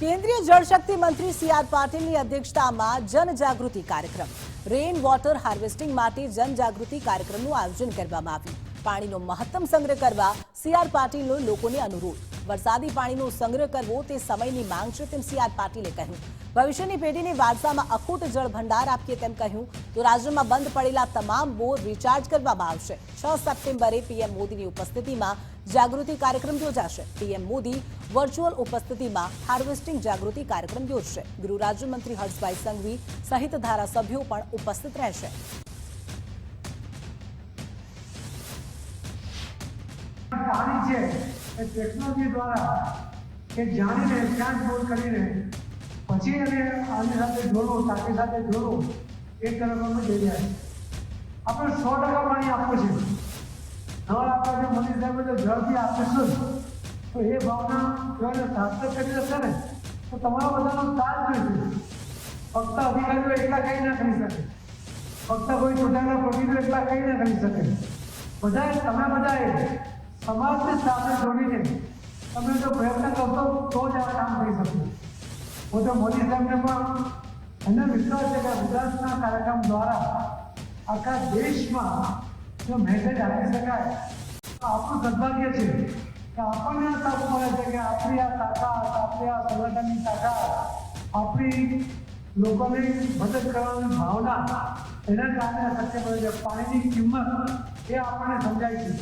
કેન્દ્રીય જળશક્તિ મંત્રી C R પાટીલની અધ્યક્ષતામાં જનજાગૃતિ કાર્યક્રમ. રેઇન વોટર હાર્વેસ્ટિંગ માટે જનજાગૃતિ કાર્યક્રમનું આયોજન કરવામાં આવ્યું. પાણીનો મહત્તમ સંગ્રહ કરવા સી આર પાટીલનો લોકોને અનુરોધ. વરસાદી પાણીનો સંગ્રહ કરવો તે સમયની માંગ છે, તેમ સી પાટીલે કહ્યું. ભવિષ્યની પેઢીને વારસામાં અખૂટ જળ ભંડાર આપીએ તેમ કહ્યું. તો રાજ્યમાં બંધ પડેલા તમામ બોર રિચાર્જ કરવામાં આવશે. છ સપ્ટેમ્બરે પીએમ મોદીની ઉપસ્થિતિમાં જાગૃતિ કાર્યક્રમ યોજાશે. પીએમ મોદી વર્ચ્યુઅલ ઉપસ્થિતિમાં હાર્વેસ્ટિંગ જાગૃતિ કાર્યક્રમ યોજશે. ગૃહ રાજ્યમંત્રી હર્ષભાઈ સંઘવી સહિત ધારાસભ્યો પણ ઉપસ્થિત રહેશે. પાણી છે. એ ટેકનોલોજી દ્વારા એ જાણીને, ક્યાં બોર કરીને, પછી એને આની સાથે જોડો, સાથે સાથે જોડો એ તરફ અમે જઈ રહ્યા આપણે સો ટકા પાણી આપવું છે. નળ આપવા જે મંદિર સાહેબ જો જળથી આપીશું તો એ ભાવના જોઈને સાર્થક કરી જશે ને, તો તમારા બધાનો સાથ જોઈશે ફક્ત અધિકારીઓ એકલા કંઈ ના કરી શકે. ફક્ત કોઈ પોતાના પ્રતિનિધિઓ એકલા કંઈ ના કરી શકે. બધાએ, તમે બધાએ સમાજને સાથે જોડીને તમે જો પ્રયત્ન કરશો તો જ આ કામ કરી શકશો હું તો મોદી સાહેબને પણ એને વિશ્વાસ છે કે ગુજરાતના કાર્યક્રમ દ્વારા આખા દેશમાં જો મેસેજ આપી શકાય, તો આપણું સદભાગ્ય છે કે આપણને આ તક મળે છે કે આપણી આ તાકાત, આપણી આ સંગઠનની તાકાત, આપણી લોકોની મદદ કરવાની ભાવના એના કારણે શક્ય બને છે. પાણીની કિંમત એ આપણને સમજાય છે.